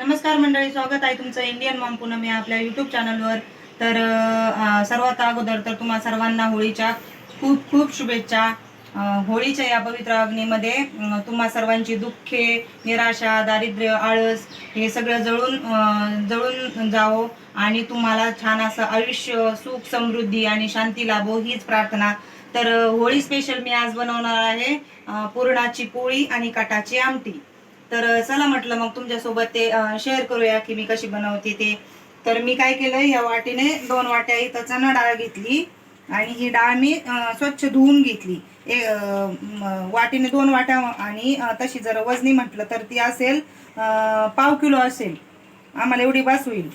नमस्कार मंडळी स्वागत आहे तुमचं इंडियन मॉम पुनम या आपल्या युट्यूब चॅनलवर तर सर्वात अगोदर तर तुम्हा सर्वांना होळीच्या खूप खूप शुभेच्छा. होळीच्या या पवित्र अग्नीमध्ये तुम्हा सर्वांची दुःखे निराशा दारिद्र्य आळस हे सगळं जळून जळून जावो आणि तुम्हाला छान असं आयुष्य सुख समृद्धी आणि शांती लाभो हीच प्रार्थना. तर होळी स्पेशल मी आज बनवणार आहे पुरणाची पोळी आणि काटाची आमटी. तर चला म्हटलं मग तुमच्यासोबत ते शेअर करूया की मी कशी बनवते ते. तर मी काय केलं या वाटीने दोन वाट्या इथं चणा डाळ घेतली आणि ही डाळ मी स्वच्छ धुवून घेतली. ए, वाटीने दोन वाट्या आणि तशी जर वजनी म्हटलं तर ती असेल पाव किलो असेल. आम्हाला एवढी बास होईल.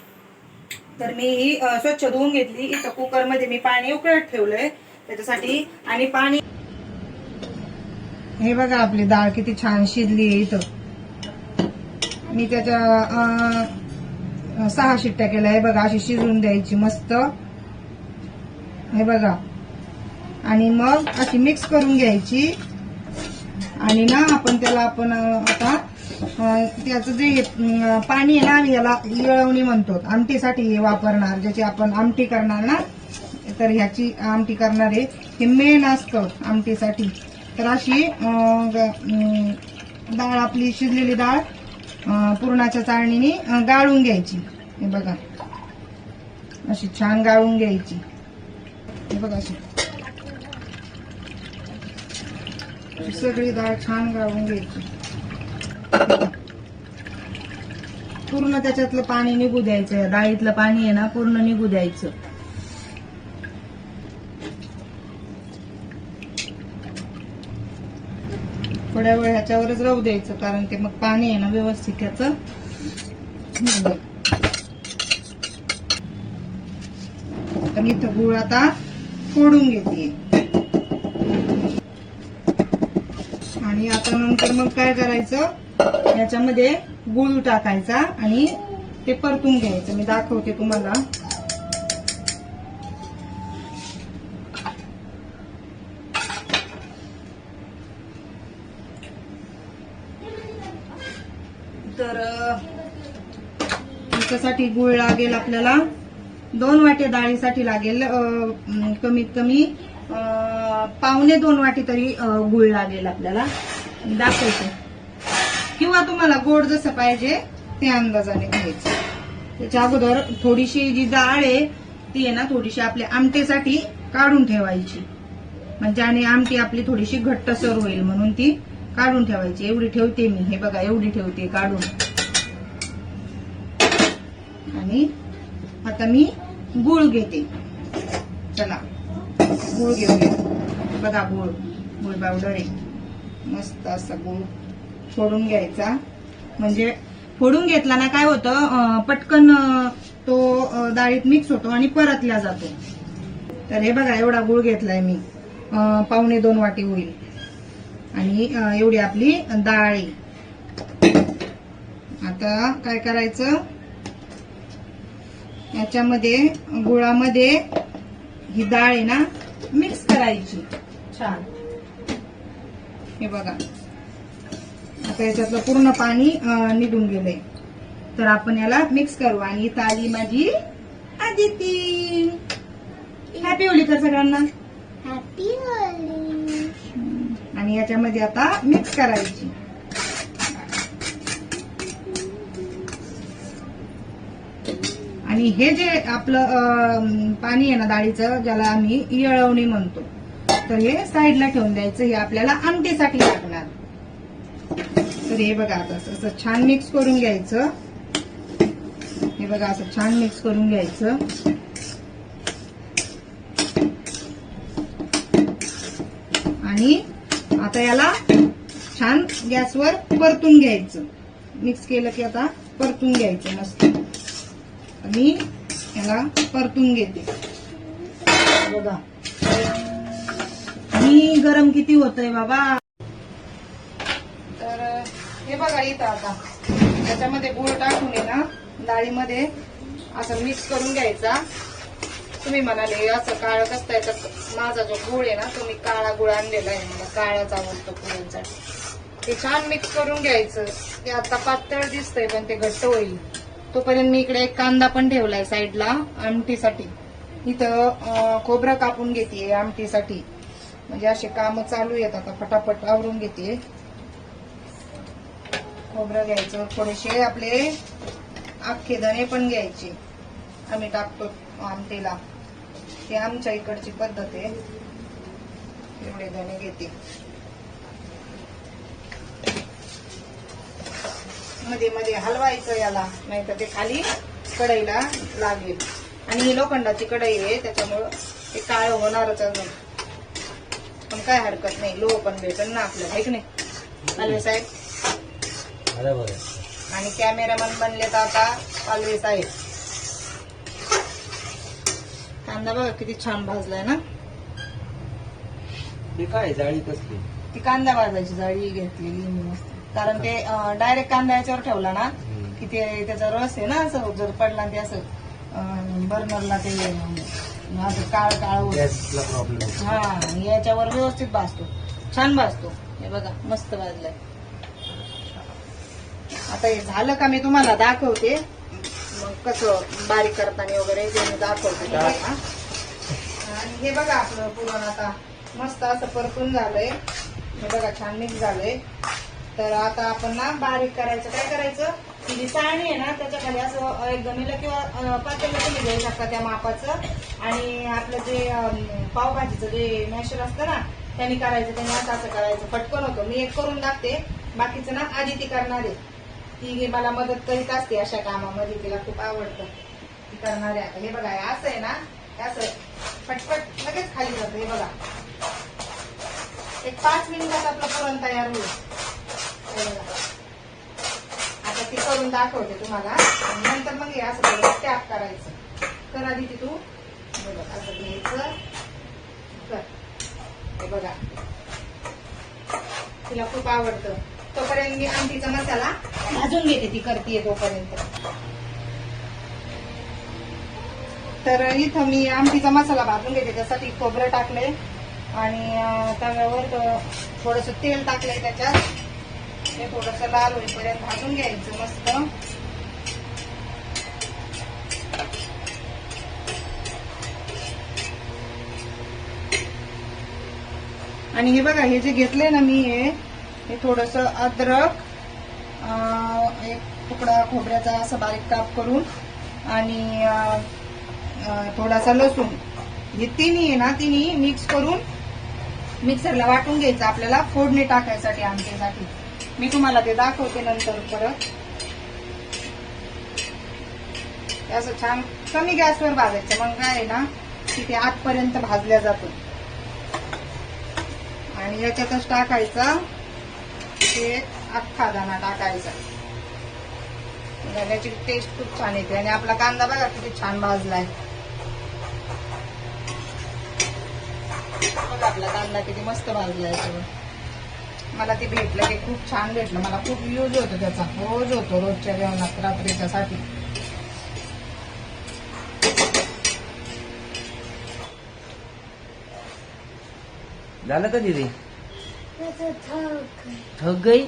तर मी ही स्वच्छ धुवून घेतली. इथं कुकरमध्ये मी पाणी उकळत ठेवलंय त्याच्यासाठी. आणि पाणी हे बघा आपली डाळ किती छान शिजली आहे इथं. मी त्याच्या सहा शिट्ट्या केल्या. हे बघा अशी शिजवून द्यायची मस्त. हे बघा. आणि मग अशी मिक्स करून घ्यायची. आणि ना आपण त्याला आपण आता त्याचं जे पाणी आहे ना याला येळवणी म्हणतो. आमटीसाठी हे वापरणार. ज्याची आपण आमटी करणार ना तर ह्याची आमटी करणार आहे. हे मेन असतं आमटीसाठी. तर अशी डाळ आपली शिजलेली डाळ पुरणाच्या चाळणीने गाळून घ्यायची. हे बघा. अशी छान गाळून घ्यायची. हे बघा अशी. सगळी डाळ छान गाळून घ्यायची. पूर्ण त्याच्यातलं पाणी निघू द्यायचं. डाळीतलं पाणी आहे ना पूर्ण निघू द्यायचं. थोड्या वेळ ह्याच्यावरच राहू द्यायचं कारण ते मग पाणी आहे ना व्यवस्थित त्याचं. आणि इथं गुळ आता फोडून घेते. आणि आता नंतर मग काय करायचं? याच्यामध्ये गुळ टाकायचा आणि ते परतून घ्यायचं. मी दाखवते तुम्हाला तर अ, वाटी गुळ लागेल आपल्याला. दोन वाटे डाळीसाठी लागेल कमीत कमी पावणे दोन वाटी तरी गुळ लागेल आपल्याला. दाखवते. किंवा तुम्हाला गोड जसं पाहिजे ते अंदाजाने घ्यायचं. त्याच्या अगोदर थोडीशी जी डाळ आहे ती आहे ना थोडीशी आपल्या आमटेसाठी काढून ठेवायची. म्हणजे आणि आमटी आपली थोडीशी घट्टसर होईल म्हणून ती काढून ठेवायची. एवढी ठेवते मी. हे बघा एवढी ठेवते काढून. आणि आता मी गुळ घेते. चला गुळ घेऊया. बघा गुळ गुळ पावडर आहे. मस्त असा गुळ फोडून घ्यायचा. म्हणजे फोडून घेतला ना काय होतं पटकन तो डाळीत मिक्स होतो आणि परतला जातो. तर हे बघा एवढा गुळ घेतलाय मी. पावणे दोन वाटी होईल. आणि एवढी आपली डाळी आता काय करायचं? याच्यामध्ये गुळामध्ये ही डाळ आहे ना मिक्स करायची. छान. हे बघा. आता याच्यातलं पूर्ण पाणी निघून गेलंय. तर आपण याला मिक्स करू. आणि इथं आली माझी आदिती. हॅपी होली कर सगळ्यांना. हॅपी होली आणि याच्यामध्ये आता मिक्स करायची. आणि हे जे आपलं पाणी आहे ना डाळीचं ज्याला आम्ही येळवणी म्हणतो तर हे साईडला ठेवून द्यायचं. हे आपल्याला आमटीसाठी लागणार. तर हे बघा आता असं असं छान मिक्स करून घ्यायचं. हे बघा असं छान मिक्स करून घ्यायचं. आणि आता याला छान गॅसवर परतून घ्यायचं. मिक्स केलं की आता परतून घ्यायचं मस्त. आणि याला परतून घेते. बघा. मी गरम किती होतय बाबा? तर हे बघा इथं आता. त्याच्यामध्ये गुळ टाकून आहे ना डाळीमध्ये असं मिक्स करून घ्यायचा. तुम्ही म्हणाले असं काळं कसं याच्यात माझा जो गुळ आहे ना तो मी काळा गुळ आणलेला आहे. मला काळाच आवडतो पुरणसाठी ते छान मिक्स करून घ्यायचं. ते आता पातळ दिसतंय पण ते घट्ट होईल. तोपर्यंत मी इकडे एक कांदा पण ठेवलाय साईडला आमटीसाठी. इथं खोबरं कापून घेते आमटीसाठी. म्हणजे असे काम चालू आहेत आता फटाफट आवरून घेते खोबरं घ्यायचं थोडेसे आपले अख्खे धणे पण घ्यायचे. आम्ही टाकतो आमटीला. ते आमच्या इकडची पद्धत आहे. एवढे धणे घेते. मध्ये मध्ये हलवायचं याला नाही तर ते खाली कढईला लागेल. आणि ही लोखंडाची कढई आहे त्याच्यामुळं ते काळ होणारच अजून. पण काय हरकत नाही लोह पण भेटेल ना आपल्याला आहे की नाही? हलवे साहेब? आणि कॅमेरामन बनले तर आता पालवे साहेब. कांदा बघा किती छान भाजलाय ना? काय जाळी कसली? ती कांदा भाजायची जाळी घेतलेली मस्त. कारण ते डायरेक्ट कांदा याच्यावर ठेवला ना की ते त्याचा रस आहे ना असं जर पडला ते असं बर्नरला ते असं काळ काळ हा याच्यावर व्यवस्थित भाजतो. छान भाजतो. हे बघा मस्त भाजलाय. आता हे झालं का मी तुम्हाला दाखवते. मग कसं बारीक करताना वगैरे ते मी दाखवते. आणि हे बघा आपलं पुरण आता मस्त असं परतून झालंय. हे बघा छान मिक्स झालंय. तर आता आपण ना बारीक करायचं. काय करायचं? ही जी चाळणी आहे ना त्याच्याखाली असं एक गमीला किंवा अं, तुम्ही घेऊ शकता त्या मापाचं. आणि आपलं जे पावभाजीचं जे मॅशर असतं ना त्यांनी करायचं त्यांनी असं असं करायचं. पटकन होतं. मी एक करून दाखते. बाकीचं ना आधी ती करणार. आहे ती मला मदत करीत असते अशा कामामध्ये. तिला खूप आवडतं. ती करणार आहे आता. हे बघा असं आहे ना असं पटपट लगेच खाली जातं. हे बघा. एक पाच मिनिटात आपलं पुरण तयार होईल. आता ती करून दाखवते तुम्हाला. आणि नंतर मग हे असं थोडं टॅप करायचं. कर आधी ती. तू हे बघ असं घ्यायचं. कर. हे बघा. तिला खूप आवडतं. तोपर्यंत मी आमटीचा मसाला भाजून घेते. ती करते तोपर्यंत. तर इथं मी आमटीचा मसाला भाजून घेते. त्यासाठी खोबरं टाकलंय. आणि अं, तव्यावर थोडस तेल टाकलंय त्याच्यात. हे थोडस लाल होईपर्यंत भाजून घ्यायचं मस्त. आणि हे बघा हे जे घेतले ना मी हे हे थोडस अद्रक एक तुकडा खोबऱ्याचा असं बारीक काप करून आणि थोडासा लसूण. हे तिन्ही आहे ना तिन्ही मिक्स करून मिक्सरला वाटून घ्यायचं आपल्याला फोडणी टाकायसाठी आमटीसाठी मी तुम्हाला ते दाखवते नंतर परत. असं छान कमी गॅसवर भाजायचं. मग काय आहे ना तिथे ते आतपर्यंत भाजल्या जातो. आणि याच्यातच टाकायचा ते अख्खा दाणा टाकायचा. दाण्याची टेस्ट खूप छान येते. आणि आपला कांदा बघा किती छान भाजलाय. बघा आपला कांदा किती मस्त भाजलाय सगळं मला ते भेटलं ते खूप छान भेटलं. मला खूप यूज होतो त्याचा. रोज होतो रोजच्या जेवणात रात्रीच्या साठी झालं का दिदी? थक. थक गई?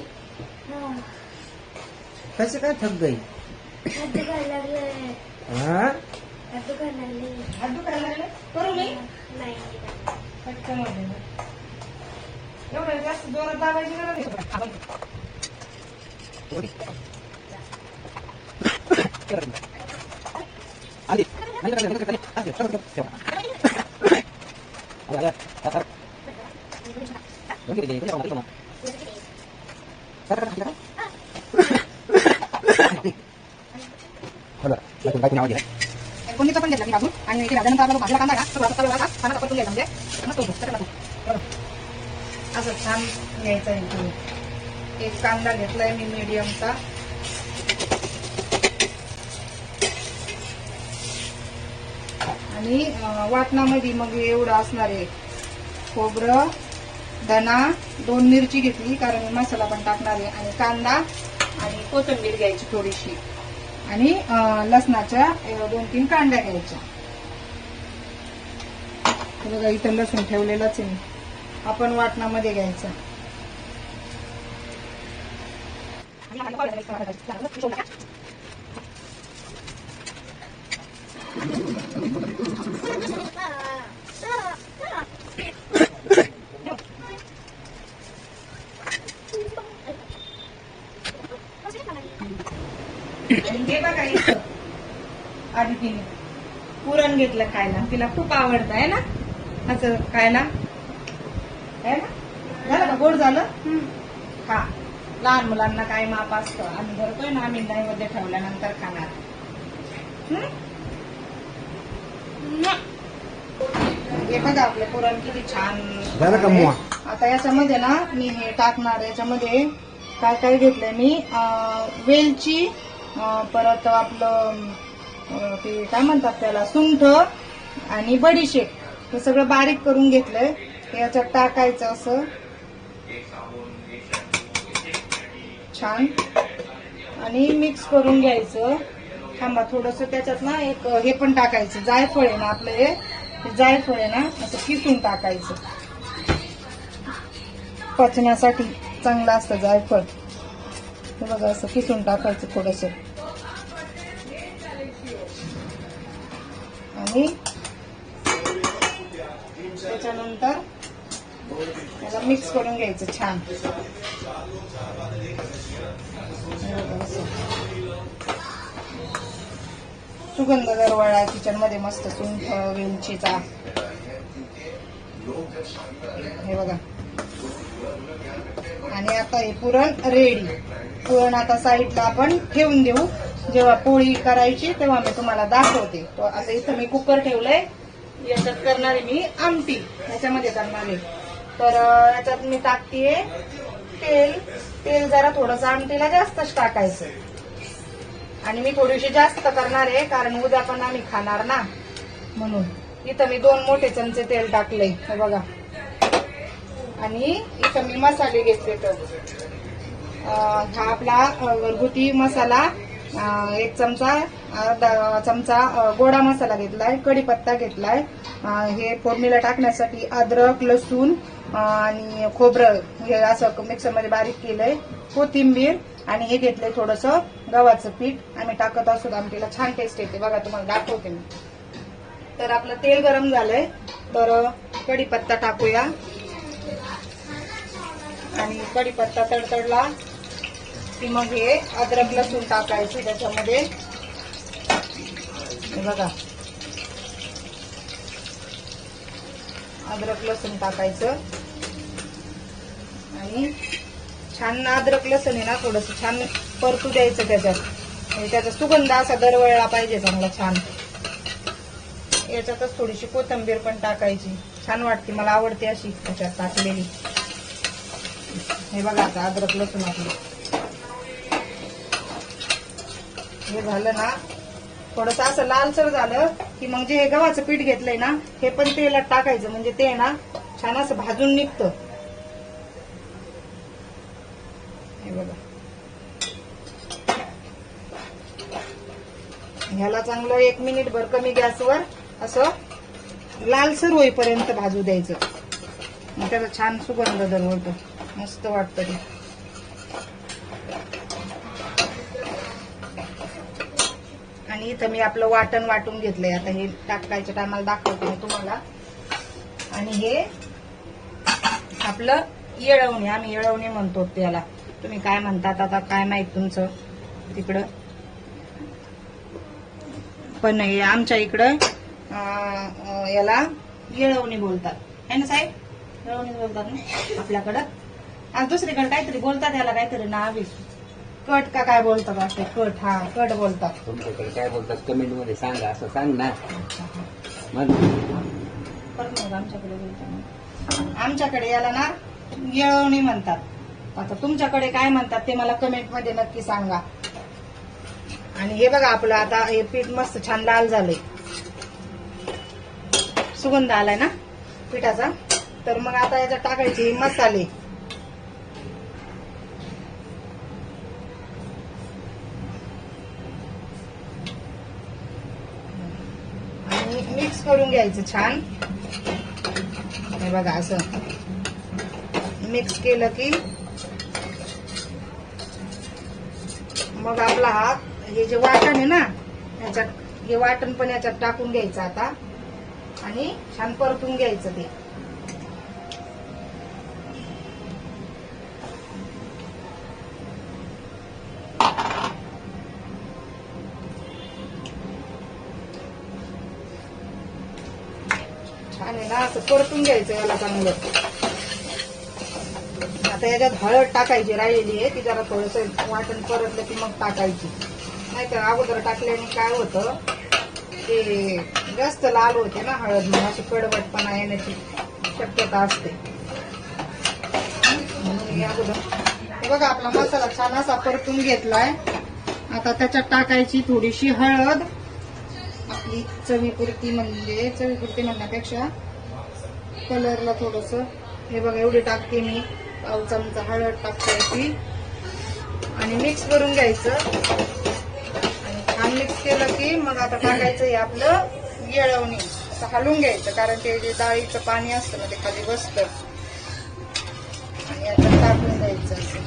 कसं काय थक गई? हा? हात दुखायला लागले. करू मी? नाही. एवढं जास्त जोरात दाबायची गरज नाही. कोणीचा पण घेतला मी काढून आणि ते भाजल्यानंतर आपल्याला भाजला कांदा का थोडासा तव्यावर असा कांदा परतून घ्यायचा म्हणजे मस्त होतो त्याच्यात टाकून. बरं. असं छान घ्यायचं आहे एक कांदा घेतलाय मी मीडियमचा आणि वाटणामध्ये मग एवढं असणार आहे. खोबरं धना दोन मिरची घेतली कारण मी मसाला पण टाकणार आहे. आणि कांदा आणि कोथिंबीर घ्यायची थोडीशी. आणि लसणाच्या दोन तीन कांड्या घ्यायच्या. बघा इथं लसूण ठेवलेलंच आहे मी. आपण वाटणामध्ये घ्यायचं. हे पुरण घेतलं खायला. तिला खूप आवडत आहे ना? असं खायला. आहे ना? झालं का? गोड झालं? हा लहान मुलांना काय माप असतं? आम्ही धरतोय ना आम्ही मध्ये ठेवल्यानंतर खाणार. हं? हे बघा आपले पुरण किती छान? आता याच्यामध्ये ना मी हे टाकणार. याच्यामध्ये काय काय घेतलंय मी? वेलची परत आपलं ते काय म्हणतात त्याला? सुंठ आणि बडीशेप. हे सगळं बारीक करून घेतलंय. याच्यात टाकायचं असं. छान. आणि मिक्स करून घ्यायचं. थांबा थोडस त्याच्यात ना एक हे पण टाकायचं. जायफळ आहे ना आपलं हे. हे जायफळ आहे ना असं किसून टाकायचं. पचण्यासाठी चांगलं असतं जायफळ. हे बघा असं किसून टाकायचं थोडस. आणि असं मिक्स करून घ्यायचं छान. सुगंध दरवळा किचनमध्ये मस्त सुंठ वेलचीचा. हे बघा. आणि आता हे पुरण रेडी पुरण आता साईडला आपण ठेवून देऊ. जेव्हा पोळी करायची तेव्हा मी तुम्हाला दाखवते. असं आता इथं मी कुकर ठेवलंय. याच्यात करणारे मी आमटी. याच्यामध्ये करणार आहे. तर याच्यात मी टाकतेय तेल. तेल जरा थोडंसं आमटीला जास्तच टाकायचं. आणि मी थोडीशी जास्त करणार आहे कारण उद्या पण आम्ही खाणार ना. म्हणून. इथं मी दोन मोठे चमचे तेल टाकले बघा. आणि इथं मी मसाले घेतले तर हा आपला घरगुती मसाला एक चमचा अर्धा चमचा गोडा मसाला घेतलाय कढीपत्ता घेतलाय. हे फोडणीला टाकण्यासाठी अद्रक लसूण आणि खोबरं हे असं मिक्सरमध्ये बारीक केलंय कोथिंबीर आणि हे घेतलंय थोडस गव्हाचं पीठ. आम्ही टाकत असतो आमटीला छान टेस्ट येते. बघा तुम्हाला दाखवते मी. तर आपलं तेल गरम झालंय. तर कढीपत्ता टाकूया. आणि कढीपत्ता तडतडला की मग हे अद्रक लसूण टाकायचं त्याच्यामध्ये. बघा. अद्रक लसूण टाकायचं. आणि छान अद्रक लसूण आहे ना थोडस छान परतू द्यायचं त्याच्यात. आणि त्याचा सुगंध असा दरवळला पाहिजे चांगला छान. याच्यातच थोडीशी कोथिंबीर पण टाकायची. छान वाटते मला आवडते अशी त्याच्यात टाकलेली. हे बघा आता अद्रक लसूण आपलं. हे झालं ना थोडस असं लालसर झालं की मग जे हे गव्हाचं पीठ घेतलंय ना हे पण तेलात टाकायचं. म्हणजे ते ना छान असं भाजून निघतं हे बघा ह्याला चांगलं एक मिनिट भर कमी गॅसवर असं लालसर होईपर्यंत भाजू द्यायचं. मग त्याचा छान सुगंध दरवळतो. मस्त वाटतं ते. आणि इथं मी आपलं वाटण वाटून घेतलंय. आता हे टाकायच्या टायमाला दाखवते मी तुम्हाला. आणि हे आपलं येळवणी. आम्ही येळवणी म्हणतो त्याला. तुम्ही काय म्हणतात आता? काय माहीत तुमचं? तिकडं. पण हे आमच्या इकडं याला येळवणी बोलतात. है ना साहेब? येळवणी बोलतात ना? आपल्याकडं? आणि दुसरीकडे काहीतरी बोलतात याला काहीतरी नाव आहे. कट का काय बोलतात असते कट हा कट बोलतात. तुमच्याकडे काय बोलतात? कमेंटमध्ये सांगा असं सांग ना. मग परत मग आमच्याकडे बोलतात आमच्याकडे याला ना येळवणी म्हणतात. आता तुमच्याकडे काय म्हणतात ते मला कमेंटमध्ये नक्की सांगा. आणि हे बघा आपलं आता हे पीठ मस्त छान लाल झालंय. सुगंध आलाय ना पिठाचा? तर मग आता याच्यात टाकायचे हे मसाले. आणि मिक्स करून घ्यायचं छान. हे बघा असं. मिक्स केलं की मग आपला हा हे जे वाटण आहे ना याच्यात हे वाटण पण याच्यात टाकून घ्यायचं आता. आणि छान परतून घ्यायचं ते. छान आहे ना असं परतून घ्यायचं याला चांगलं. आता याच्यात हळद टाकायची राहिलेली आहे ती जरा थोडस वाटण परतलं की मग टाकायची. नाहीतर अगोदर टाकल्याने काय होतं? ते जास्त लाल होते ना हळद मग अशी कडवटपणा येण्याची शक्यता असते. म्हणून अगोदर. हे बघा आपला मसाला छान असा परतून घेतलाय. आता त्याच्यात टाकायची थोडीशी हळद. आपली चवीपुरती म्हणजे चवीपुरती म्हणण्यापेक्षा कलरला थोडस. हे बघा एवढी टाकते मी. पाव चमचा हळद टाकायची आणि मिक्स करून घ्यायचं. मिक्स केलं की मग आता टाकायचं हे आपलं येळवणी. असं हलवून घ्यायचं कारण ते जे डाळीचं पाणी असतं ना ते खाली बसतं. आणि आता टाकून द्यायचं असं.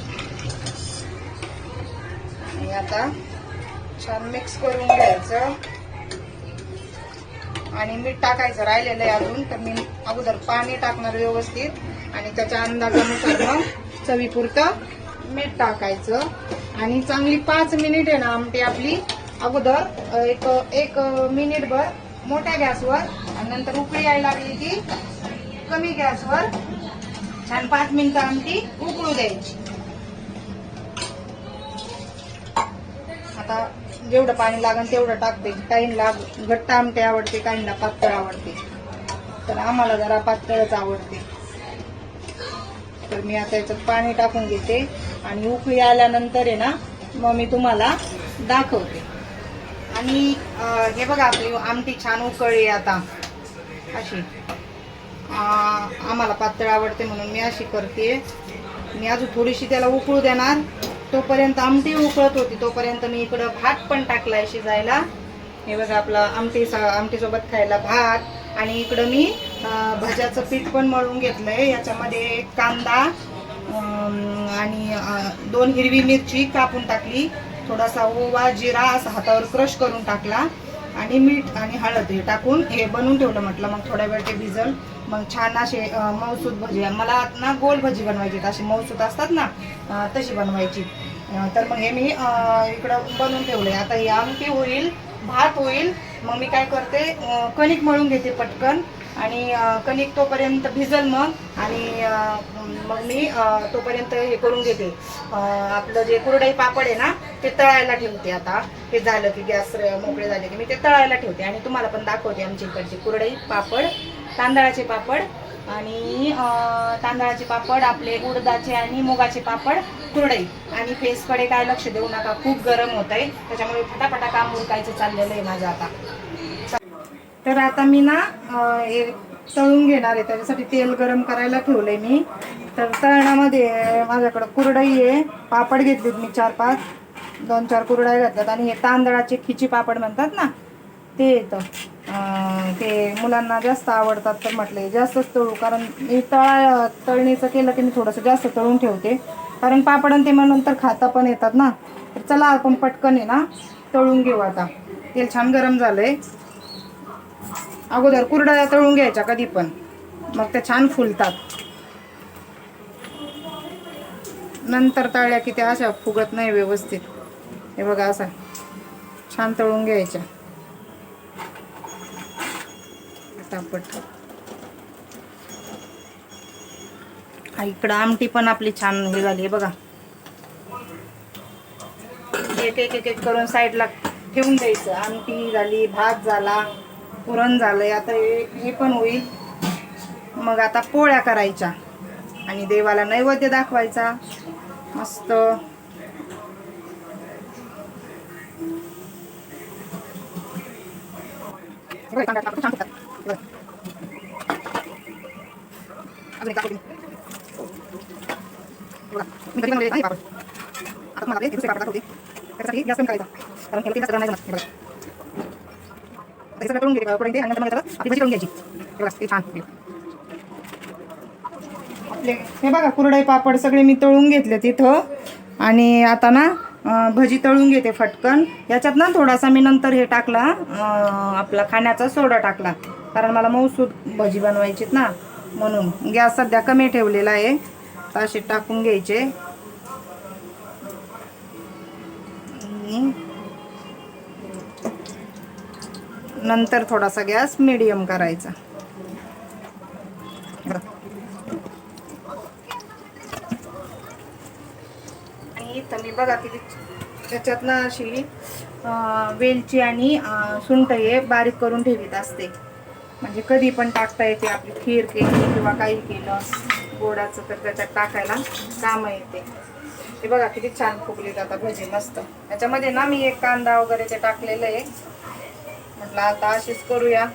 आणि आता छान मिक्स करून घ्यायचं. आणि मीठ टाकायचं राहिलेलं आहे अजून तर मी अगोदर पाणी टाकणार व्यवस्थित. आणि त्याच्या अंदाजानुसार मग चवीपुरतं मीठ टाकायचं. आणि चांगली पाच मिनिट आहे ना आमटी आपली अगोदर एक एक मिनिटभर मोठ्या गॅसवर आणि नंतर उकळी यायला लागली की कमी गॅसवर छान पाच मिनिटं आमटी उकळू द्यायची. आता जेवढं पाणी लागेल तेवढं टाकते. काहींना घट्ट आमटे आवडते काहींना पातळ आवडते. तर आम्हाला जरा पातळच आवडते. तर मी आता याच्यात पाणी टाकून घेते आणि उकळी आल्यानंतर आहे ना मग मी तुम्हाला दाखवते. आणि हे बघा आपली आमटी छान उकळली आता. अशी. आम्हाला पातळ आवडते म्हणून मी अशी करते. मी अजून थोडीशी त्याला उकळू देणार. तोपर्यंत आमटी उकळत होती तोपर्यंत मी इकडं भात पण टाकलाय शिजायला. हे बघा आपला आमटी आमटीसोबत खायला भात. आणि इकडं मी भज्याचं पीठ पण मळून घेतलंय. याच्यामध्ये कांदा आणि दोन हिरवी मिरची कापून टाकली. थोडासा ओवा जिरा असा हातावर क्रश करून टाकला. आणि मीठ आणि हळद हे टाकून हे बनवून ठेवलं म्हटलं. मग थोड्या वेळ ते भिजल. मग छान असे मौसूद मऊसूत भजी. मला ना गोल भजी बनवायची अशी मऊसूत असतात ना तशी बनवायची. तर मग हे मी इकडं बनवून ठेवलंय. आता हे आमटी होईल भात होईल. मग मी काय करते कणिक मळून घेते पटकन. आणि कणिक तोपर्यंत भिजल मग आणि मग मी तोपर्यंत हे करून घेते. आपलं जे कुरडई पापड आहे ना ते तळायला ठेवते आता. हे झालं की गॅस मोकळे झाले की मी ते तळायला ठेवते. आणि तुम्हाला पण दाखवते आमच्या इकडचे कुरडई पापड तांदळाचे पापड. आणि तांदळाचे पापड आपले उडदाचे आणि मुगाचे पापड कुरडई. आणि फेसकडे काय लक्ष देऊ नका खूप गरम होत आहे त्याच्यामुळे फटाफटा काम उरकायचं चाललेलं आहे माझं आता. तर आता मी ना हे तळून घेणार आहे. त्याच्यासाठी तेल गरम करायला ठेवलंय मी. तर तळणामध्ये माझ्याकडं कुरडई आहे. पापड घेतलीत मी चार पाच. दोन चार कुरड्या घातल्यात. आणि हे तांदळाचे खिची पापड म्हणतात ना ते येतं. ते मुलांना जास्त आवडतात तर म्हटले जास्तच तळू. कारण मी तळा तळणीचं केलं की मी थोडंसं जास्त तळून ठेवते. कारण पापड आणि ते मग नंतर खाता पण येतात ना. तर चला आपण पटकन आहे ना तळून घेऊ आता. तेल छान गरम झालंय. अगोदर कुरड्या तळून घ्यायच्या कधी पण. मग त्या छान फुलतात. नंतर तळल्या की त्या अशा फुगत नाही व्यवस्थित. हे बघा असा छान तळून घ्यायच्या. पटापट. इकडं आमटी पण आपली छान हे झाली बघा. एक एक एक करून साईडला ठेवून द्यायचं. आमटी झाली भात झाला. पुरण झालं आहे आता हे पण होईल. मग आता पोळ्या करायच्या. आणि देवाला नैवेद्य दाखवायचा. मस्त. मी कधी बनवलेले आता तुम्हाला ते दुसरे पापड दाखवते. त्याच्यासाठी गॅस कमी करायचा. कारण हे तेलाचं गरम नाही जमत. हे बघा. आता हे सगळं करून घे- कढईत आणि नंतर त्याला आपली भजी करून घ्यायची. हे बघा, छान. आपले हे बघा कुरडई पापड सगळे मी तळून घेतले तिथं आणि आता ना भजी तळून घेते फटकन. याच्यात ना थोडासा मी नंतर हे टाकला आपला खाण्याचा सोडा टाकला. कारण मला मऊसूद भजी बनवायचीत ना म्हणून. गॅस सध्या कमी ठेवलेला आहे. तर असे टाकून घ्यायचे. नंतर थोडासा गॅस मिडियम करायचा. आणि इथं मी बघा किती त्याच्यात ना अशी वेलची आणि सुंट सुंठ हे बारीक करून ठेवीत असते. म्हणजे कधी पण टाकता येते आपली खीर केली किंवा काही केलं गोडाचं तर त्याच्यात टाकायला काम येते. हे बघा किती छान फुगली जातात भजी मस्त. त्याच्यामध्ये ना मी एक कांदा वगैरे ते टाकलेलं आहे म्हटलं आता अशीच करूया.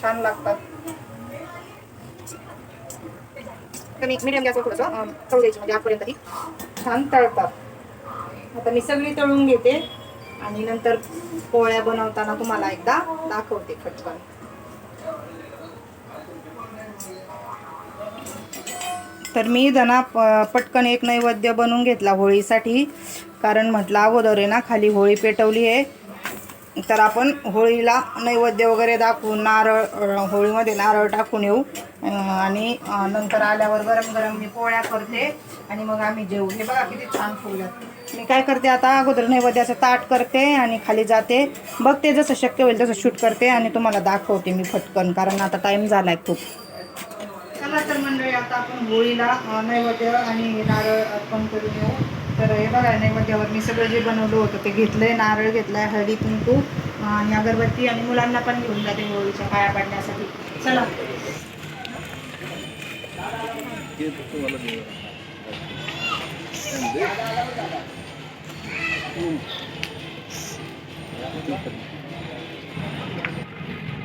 छान लागतात. कमी मिडियम गॅसवर थोडंसं तळू द्यायची म्हणजे आजपर्यंत छान तळतात. आता मी सगळी तळून घेते आणि नंतर पोळ्या बनवताना तुम्हाला एकदा दाखवते पटकन. तर मी धना पटकन एक नैवेद्य बनवून घेतला होळीसाठी. कारण म्हटलं अगोदर आहे ना खाली होळी पेटवली आहे. तर आपण होळीला नैवेद्य वगैरे दाखवून नारळ होळीमध्ये नारळ टाकून येऊ. आणि नंतर आल्यावर गरम गरम मी पोळ्या करते आणि मग आम्ही जेवू हे बघा किती छान फुगल्यात मी काय करते आता अगोदर नैवेद्याचं ताट करते आणि खाली जाते. बघते जसं शक्य होईल तसं शूट करते आणि तुम्हाला दाखवते मी फटकन कारण आता टाईम झाला आहे खूप. चला तर मंडळी आता आपण होळीला नैवेद्य आणि नारळ अर्पण करून येऊ. तर हे बघा नैवेद्यावर मी सगळं जे बनवलं होतं ते घेतलंय नारळ घेतलाय हळदी कुंकू आणि अगरबत्ती आणि मुलांना पण घेऊन जाते होळीच्या पाया पाडण्यासाठी. चला.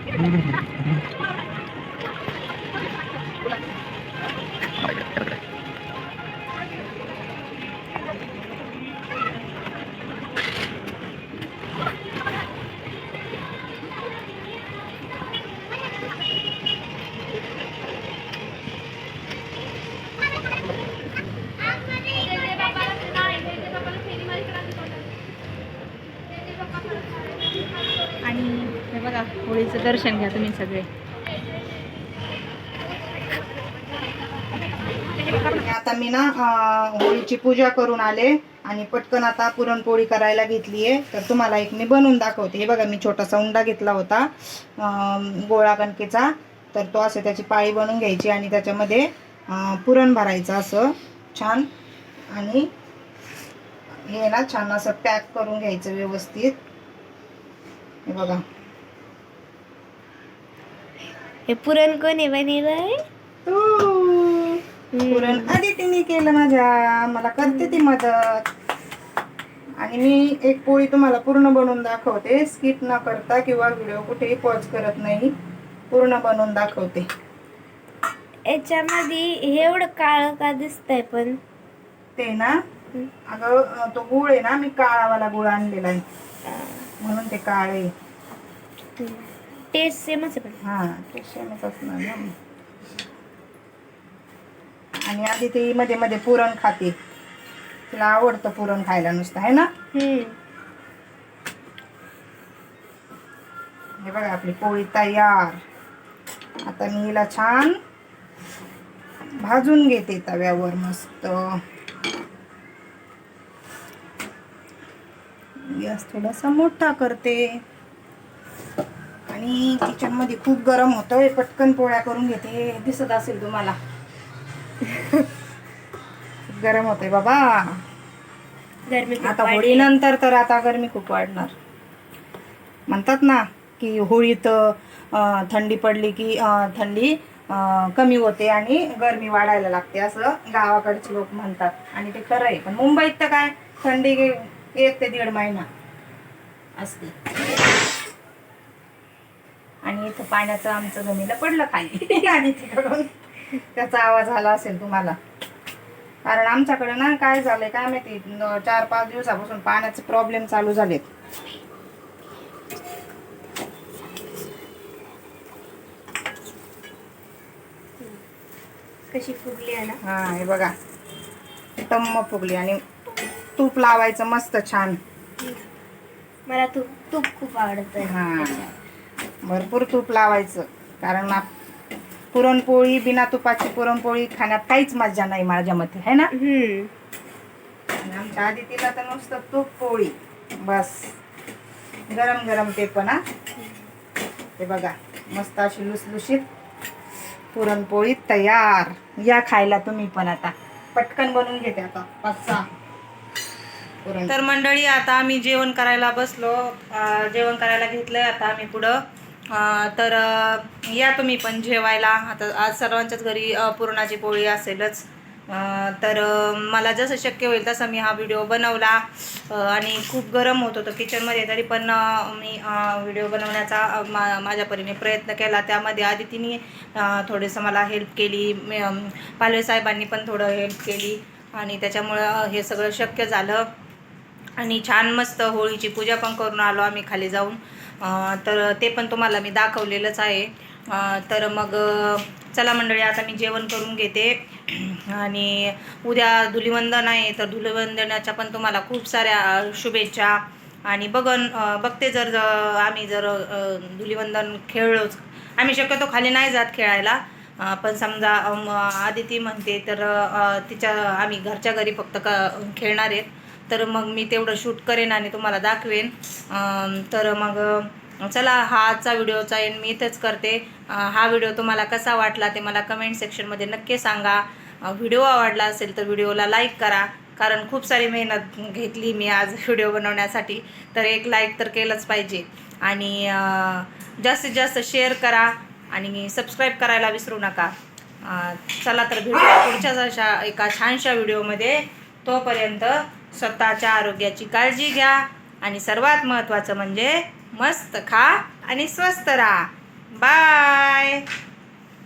दर्शन घ्या तुम्ही सगळे. आता मी ना होळीची पूजा करून आले आणि पटकन आता पुरणपोळी करायला घेतली आहे. तर तुम्हाला एक मी बनवून दाखवते. हे बघा मी छोटासा उंडा घेतला होता गोळा कणकेचा. तर तो असे त्याची पाळी बनवून घ्यायची आणि त्याच्यामध्ये पुरण भरायचं असं छान. आणि हे ना छान असं पॅक करून घ्यायचं व्यवस्थित. हे बघा. हे पुरण कोणी बनवलंय तू. पुरण आदितीने केलं माझ्या. मला करते ती मदत. आणि मी एक पोळी तुम्हाला पूर्ण बनवून दाखवते. स्किप न करता किंवा व्हिडिओ कुठेही पॉज करत नाही. पूर्ण बनवून दाखवते. याच्यामध्ये हे एवढं काळं का दिसतंय पण? ते ना अगं तो गुळ आहे ना मी काळावाला गुळ आणलेला आहे. म्हणून ते काळ आहे. टेस्ट सेमच आहे पण. हा ते सेमच असणार ना. आणि आधी ती मध्ये मध्ये पुरण खाते. तिला आवडतं पुरण खायला नुसतं आहे ना? हम्म. हे बघा आपली पोळी तयार. आता मी हिला छान भाजून घेते तव्यावर मस्त. गॅस थोडासा मोठा करते. आणि किचनमध्ये खूप गरम होतंय पटकन पोळ्या करून घेते. दिसत असेल तुम्हाला. गरम होतंय बाबा. गरमी आता. होळीनंतर तर आता गरमी खूप वाढणार. म्हणतात ना की होळीत थंडी पडली की थंडी कमी होते आणि गरमी वाढायला लागते असं गावाकडचे लोक म्हणतात. आणि ते खरं आहे. पण मुंबईत तर काय थंडी एक ते दीड महिना. असते आणि इथं पाण्याचं आमचं जमीला पडलं खाली. आणि तिकडून त्याचा आवाज आला असेल तुम्हाला. कारण आमच्याकडे ना काय झालंय काय माहिती चार पाच दिवसापासून पाण्याचे प्रॉब्लेम चालू झालेत. कशी फुगली आहे ना? हा हे बघा. टम्म फुगली आणि तूप लावायचं मस्त छान. मला तूप तूप खूप आवडत हा. भरपूर तूप लावायचं. कारण आप- पुरणपोळी बिना तुपाची पुरणपोळी खाण्यात काहीच मजा नाही माझ्या मते है ना? आमच्या आधी तिला तर नुसतं तूप पोळी बस. गरम गरम ते पण हा. ते बघा मस्त अशी लुसलुशीत पुरणपोळी तयार. या खायला तुम्ही पण आता. पटकन बनवून घेते आता पाच सहा. तर मंडळी आता आम्ही जेवण करायला बसलो. जेवण करायला घेतलंय आता आम्ही पुढं तर या तुम्ही पण जेवायला. आता आज सर्वांच्याच घरी पुरणाची पोळी असेलच. तर मला जसं शक्य होईल तसं मी हा व्हिडिओ बनवला. आणि खूप गरम होत होतं किचनमध्ये तरी पण मी व्हिडिओ बनवण्याचा मा माझ्या परीने प्रयत्न केला. त्यामध्ये आदितीने थोडंसं मला हेल्प केली. पालवे साहेबांनी पण थोडं हेल्प केली. आणि त्याच्यामुळं हे सगळं शक्य झालं. आणि छान मस्त होळीची पूजा पण करून आलो आम्ही खाली जाऊन. तर ते पण तुम्हाला मी दाखवलेलंच आहे. तर मग चला मंडळी आता मी जेवण करून घेते. आणि उद्या धुलिवंदन आहे तर धुलिवंदनाच्या पण तुम्हाला खूप साऱ्या शुभेच्छा. आणि बघन बघते जर आम्ही जर धुलिवंदन खेळलोच. आम्ही शक्यतो खाली नाही जात खेळायला. पण समजा आदिती म्हणते तर तिच्या आम्ही घरच्या घरी फक्त क खेळणार आहेत तर मग मी तेवढं शूट करेन आणि तुम्हाला दाखवेन. तर मग चला हा आजचा व्हिडिओचा एंड मी इथंच करते. हा व्हिडिओ तुम्हाला कसा वाटला ते मला कमेंट सेक्शनमध्ये नक्की सांगा. व्हिडिओ आवडला असेल तर व्हिडिओला लाईक करा. कारण खूप सारी मेहनत घेतली मी आज व्हिडिओ बनवण्यासाठी. तर एक लाईक तर केलंच पाहिजे. आणि जास्तीत जास्त शेअर करा आणि सबस्क्राईब करायला विसरू नका. चला तर व्हिडिओ पुढच्याच अशा एका छानशा व्हिडिओमध्ये तोपर्यंत स्वतःच्या आरोग्याची काळजी घ्या आणि सर्वात महत्त्वाचं म्हणजे मस्त खा आणि स्वस्त राहा. बाय!